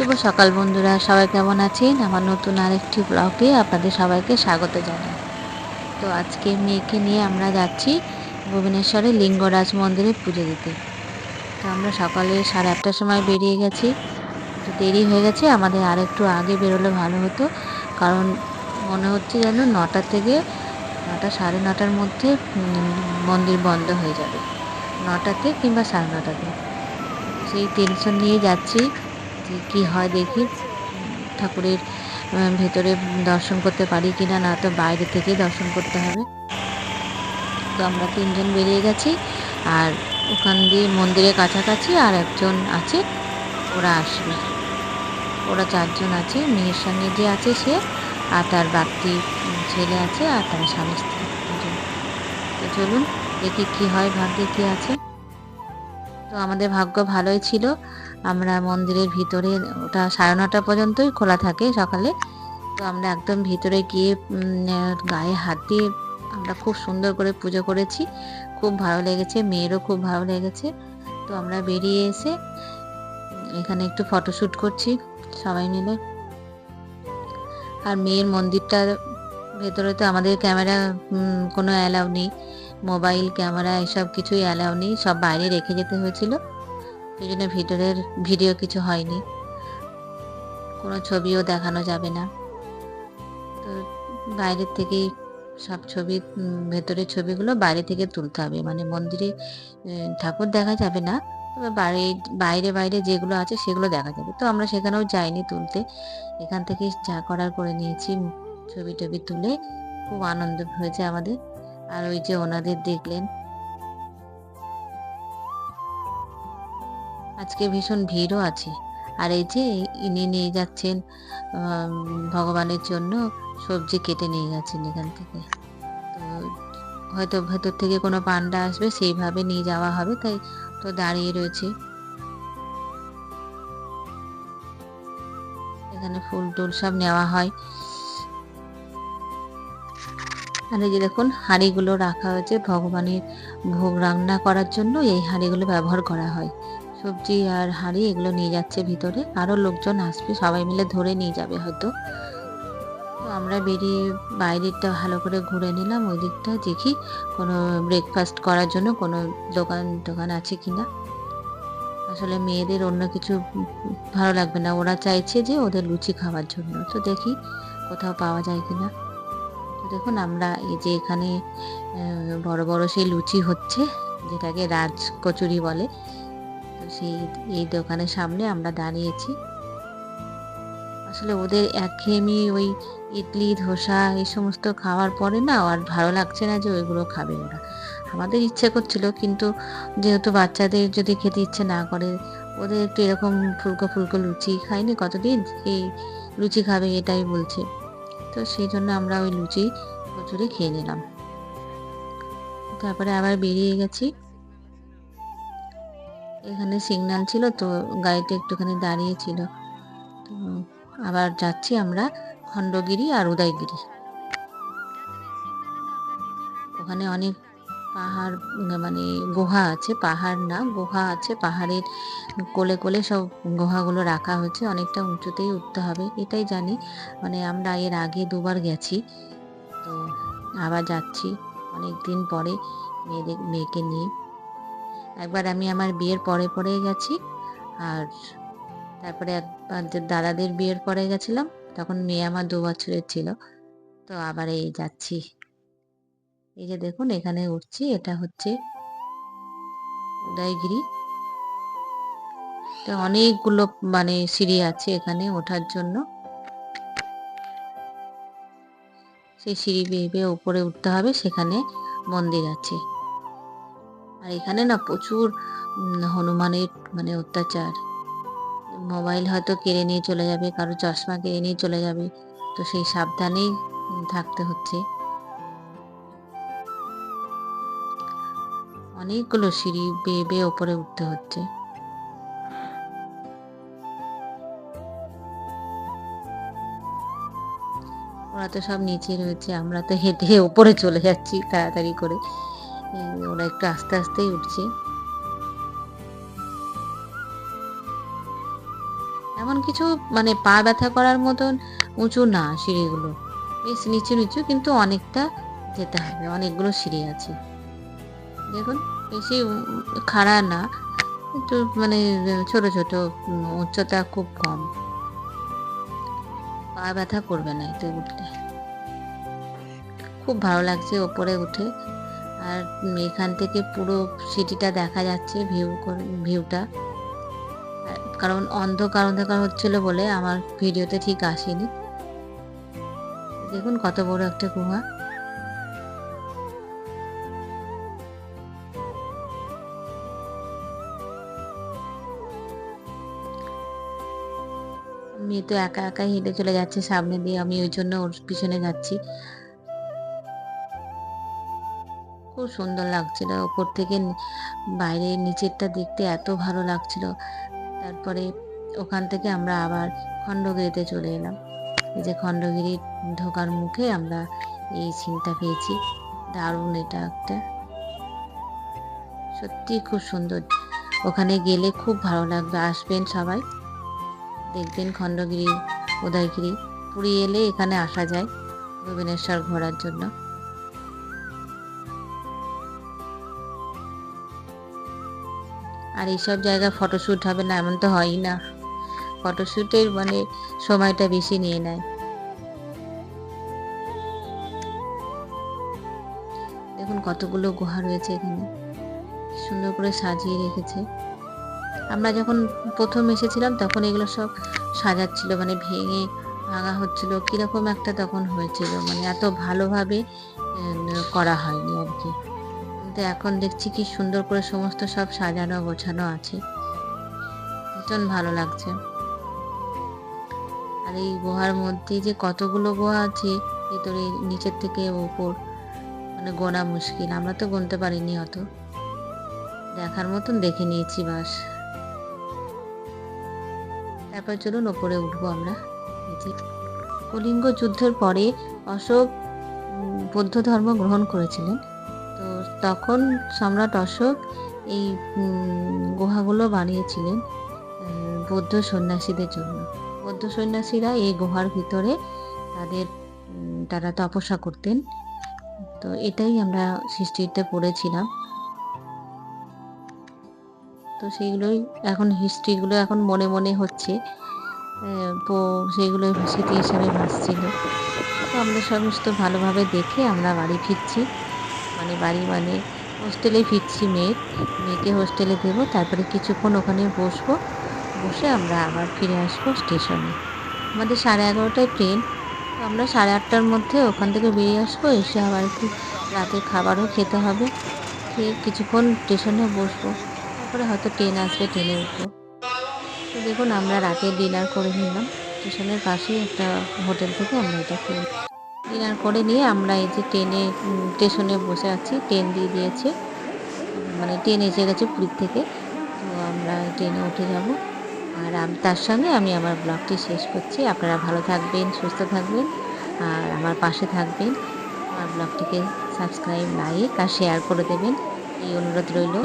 শুভ সকাল বন্ধুরা, সবাই কেমন আছেন? আমার নতুন আরেকটি ব্লগে আপনাদের সবাইকে স্বাগত জানাই। তো আজকে মেয়েকে নিয়ে আমরা যাচ্ছি ভুবনেশ্বরে লিঙ্গরাজ মন্দিরে পুজো দিতে। তো আমরা সকালে সাড়ে আটটার সময় বেরিয়ে গেছি। তো দেরি হয়ে গেছে, আমাদের আর একটু আগে বেরোলে ভালো হতো। কারণ মনে হচ্ছে যেন নটা থেকে নটা, সাড়ে নটার মধ্যে মন্দির বন্ধ হয়ে যাবে। নটাতে কিংবা সাড়ে নটাতে সেই টেনশন নিয়ে যাচ্ছি। যে কী হয় দেখি। ঠাকুরের ভেতরে দর্শন করতে পারি কি না না তো বাইরে থেকে দর্শন করতে হবে। তো আমরা তিনজন বেরিয়ে গেছি আর ওখান দিয়ে মন্দিরের কাছাকাছি আর একজন আছে, ওরা আসবে। ওরা চারজন আছে, মেয়ের সঙ্গে যে আছে সে আর তার বাড়তি ছেলে আছে আর তার স্বামী স্ত্রী তো চলুন, দেখি কি হয়, ভাগ্যে কি আছে। তো আমাদের ভাগ্য ভালোই ছিল। আমরা মন্দিরের ভিতরে, ওটা সাড়ে নটা পর্যন্তই খোলা থাকে সকালে। তো আমরা একদম ভিতরে গিয়ে গায়ে হাত দিয়ে আমরা খুব সুন্দর করে পুজো করেছি। খুব ভালো লেগেছে, মেয়েরও খুব ভালো লেগেছে। তো আমরা বেরিয়ে এসে, এখানে একটু ফটোশ্যুট করছি সবাই মিলে। আর মেয়ের মন্দিরটার ভেতরে তো আমাদের ক্যামেরা কোনো অ্যালাউ নেই। মোবাইল, ক্যামেরা, এসব কিছুই অ্যালাউ নেই, সব বাইরে রেখে যেতে হয়েছিল। সেই জন্য ভিতরের ভিডিও কিছু হয়নি। কোনো ছবিও দেখানো যাবে না। তো বাইরের থেকেই সব ছবি ভেতরের ছবিগুলো বাইরে থেকে তুলতে হবে। মানে মন্দিরে ঠাকুর দেখা যাবে না, তবে বাইরে বাইরে বাইরে যেগুলো আছে সেগুলো দেখা যাবে। তো আমরা সেখানেও যাইনি তুলতে। এখান থেকে যা করার করে নিয়েছি। ছবি টবি তুলে খুব আনন্দ হয়েছে আমাদের। আর ওই যে ওনাদের দেখলেন। আজকে ভীষণ ভিড়ও আছে। আর এই যে ইনি নিয়ে যাচ্ছেন ভগবানের জন্য সবজি কেটে নিয়ে যাচ্ছেন এখান থেকে। তো হয়তো ভেতর থেকে কোনো পান্ডা আসবে, সেইভাবে নিয়ে যাওয়া হবে, তাই তো দাঁড়িয়ে রয়েছে। এখানে ফুল টুল সব নেওয়া হয়। আর এই যে দেখুন, হাঁড়িগুলো রাখা হয়েছে ভগবানের ভোগ রান্না করার জন্য। এই হাঁড়িগুলো ব্যবহার করা হয়। সবজি আর হাঁড়ি এগুলো নিয়ে যাচ্ছে ভিতরে। আরও লোকজন আসবে, সবাই মিলে ধরে নিয়ে যাবে হয়তো। তো আমরা বেরিয়ে বাইরেরটা ভালো করে ঘুরে নিলাম। ওই দিকটা দেখি কোনো ব্রেকফাস্ট করার জন্য কোনো দোকান দোকান আছে কি না আসলে মেয়েদের অন্য কিছু ভালো লাগবে না। ওরা চাইছে যে ওদের লুচি খাওয়ার জন্য। তো দেখি কোথাও পাওয়া যায় কিনা। তো দেখুন, আমরা এই যে এখানে বড় বড় সেই লুচি হচ্ছে, যেটাকে রাজ কচুরি বলে। তো সেই, এই দোকানের সামনে আমরা দাঁড়িয়েছি। আসলে ওদের একঘেয়েমি ওই ইডলি, ধোসা, এই সমস্ত খাওয়ার পরে না, আর ভালো লাগছে না যে ওইগুলো খাবে ওরা। আমাদের ইচ্ছে করছিল, কিন্তু যেহেতু বাচ্চাদের যদি খেতে ইচ্ছে না করে, ওদের একটু এরকম ফুলকো ফুলকো লুচি খায়নি কতদিন? এই লুচি খাবে এটাই বলছে। তো সেই জন্য আমরা ওই লুচি কচুরি খেয়ে নিলাম। তারপরে আবার বেরিয়ে গেছি। এখানে সিগন্যাল ছিল তো গাড়িটা একটুখানি দাঁড়িয়ে ছিল। তো আবার যাচ্ছি আমরা খণ্ডগিরি আর উদয়গিরি। ওখানে অনেক পাহাড় মানে গুহা আছে, পাহাড় না, গুহা আছে, পাহাড়ের কোলে কোলে সব গুহাগুলো রাখা হয়েছে, অনেকটা উঁচুতেই উঠতে হবে, এটাই জানি। মানে আমরা এর আগে দুবার গেছি, তো আবার যাচ্ছি অনেক দিন পরে মেয়েদের, মেয়েকে নিয়ে। একবার আমি আমার বিয়ের পরে পরে গেছি, আর তারপরে একবার দাদাদের বিয়ের পরে গেছিলাম, তখন মেয়ে আমার দু বছরের ছিল, তো আবার এই যাচ্ছি। এই যে দেখুন, এখানে উঠছি। এটা হচ্ছে উদয়গিরি। অনেকগুলো মানে সিঁড়ি আছে এখানে ওঠার জন্য। সেই সিঁড়ি বেয়ে উপরে উঠতে হবে, সেখানে মন্দির আছে। আর এখানে না প্রচুর হনুমানের মানে অত্যাচার। মোবাইল হয়তো কেড়ে নিয়ে চলে যাবে, কারও চশমা কেড়ে নিয়ে চলে যাবে। তো সেই সাবধানেই থাকতে হচ্ছে। অনেকগুলো সিঁড়ি বেয়ে বেয়ে ওপরে উঠতে হচ্ছে। ওরা তো সব নিচে রয়েছে, আমরা তো হেঁটে ওপরে চলে যাচ্ছি তাড়াতাড়ি করে। ওরা একটু আস্তে আস্তেই উঠছে। এমন কিছু মানে পা ব্যথা করার মতন উঁচু না সিঁড়িগুলো। বেশ নিচু নিচু, কিন্তু অনেকটা যেতে হবে, অনেকগুলো সিঁড়ি আছে। দেখুন, বেশি খাড়া না। একটু মানে ছোট ছোট উচ্চতা খুব কম। পা ব্যথা করবে না এতে উঠলে খুব ভালো লাগছে ওপরে উঠে। আর এখান থেকে পুরো সিটিটা দেখা যাচ্ছে ভিউ ভিউটা। কারণ অন্ধকার অন্ধকার হচ্ছিল বলে আমার ভিডিওতে ঠিক আসেনি। দেখুন কত বড় একটা গুহা। মেয়ে তো একা একাই হেঁটে চলে যাচ্ছে, সামনে দিয়ে আমি ওই জন্য ওর পিছনে যাচ্ছি। খুব সুন্দর লাগছিল, ওপর থেকে বাইরে নিচেরটা দেখতে এত ভালো লাগছিল। তারপরে ওখান থেকে আমরা আবার খণ্ডগিরিতে চলে এলাম। এই যে খণ্ডগিরি ঢোকার মুখে আমরা এই সিনটা পেয়েছি। দারুণ এটা একটা। সত্যি খুব সুন্দর। ওখানে গেলে খুব ভালো লাগবে, আসবেন সবাই। দেখবেন খণ্ডগিরি, উদয়গিরি, পুরী এলে এখানে আসা যায় ভুবনেশ্বর ঘোরার জন্য। আর এইসব জায়গায় ফটোশ্যুট হবে না, এমন তো হয়ই না। ফটোশ্যুটের মানে সময়টা বেশি নিয়ে নেয়। দেখুন কতগুলো গুহা রয়েছে এখানে। সুন্দর করে সাজিয়ে রেখেছে। আমরা যখন প্রথম এসেছিলাম তখন এগুলো সব সাজাচ্ছিল মানে ভেঙে ভাঙা হচ্ছিল, কীরকম একটা তখন হয়েছিল মানে এত ভালোভাবে করা হয়নি আর কি। কিন্তু এখন দেখছি কি সুন্দর করে সমস্ত সব সাজানো গোছানো আছে। ভীষণ ভালো লাগছে। আর এই গুহার মধ্যে যে কতগুলো গুহা আছে, ভেতরে নিচের থেকে ওপর মানে গোনা মুশকিল। আমরা তো গুনতে পারিনি অত। দেখার মতন দেখে নিয়েছি বাস। তারপর চলুন ওপরে উঠবো আমরা। কলিঙ্গ যুদ্ধের পরে অশোক বৌদ্ধ ধর্ম গ্রহণ করেছিলেন। তো তখন সম্রাট অশোক এই গুহাগুলো বানিয়েছিলেন বৌদ্ধ সন্ন্যাসীদের জন্য। বৌদ্ধ সন্ন্যাসীরা এই গুহার ভিতরে তাদের তারা তপস্যা করতেন। তো এটাই আমরা সৃষ্টিতে পড়েছিলাম। তো সেইগুলোই এখন হিস্ট্রিগুলো এখন মনে মনে হচ্ছে। তো সেইগুলো স্মৃতি হিসাবে ভাসছিল। তো আমরা সমস্ত ভালোভাবে দেখে আমরা বাড়ি ফিরছি। মানে বাড়ি মানে হোস্টেলে ফিরছি মেয়ের। মেয়েকে হোস্টেলে দেবো, তারপরে কিছুক্ষণ ওখানে বসবো। বসে আমরা আবার ফিরে আসব স্টেশনে আমাদের সাড়ে এগারোটায় ট্রেন তো আমরা সাড়ে আটটার মধ্যে ওখান থেকে বেরিয়ে আসব, এসে আবার একটু রাতের খাবারও খেতে হবে। খেয়ে কিছুক্ষণ স্টেশনে বসবো। তারপরে হয়তো ট্রেন আসবে, ট্রেনে উঠবো। তো দেখুন, আমরা রাতে ডিনার করে নিলাম। স্টেশনের পাশেই একটা হোটেল থেকে আমরা এটা খেয়ে ডিনার করে নিয়ে আমরা এই যে ট্রেনে স্টেশনে বসে আছি, ট্রেন দিয়ে দিয়েছে। মানে ট্রেন এসে গেছে পুরীর থেকে। তো আমরা ট্রেনে উঠে যাব। আর তার সঙ্গে আমি আমার ব্লগটি শেষ করছি। আপনারা ভালো থাকবেন, সুস্থ থাকবেন, আর আমার পাশে থাকবেন। আমার ব্লগটিকে সাবস্ক্রাইব, লাইক আর শেয়ার করে দেবেন। এই অনুরোধ রইল।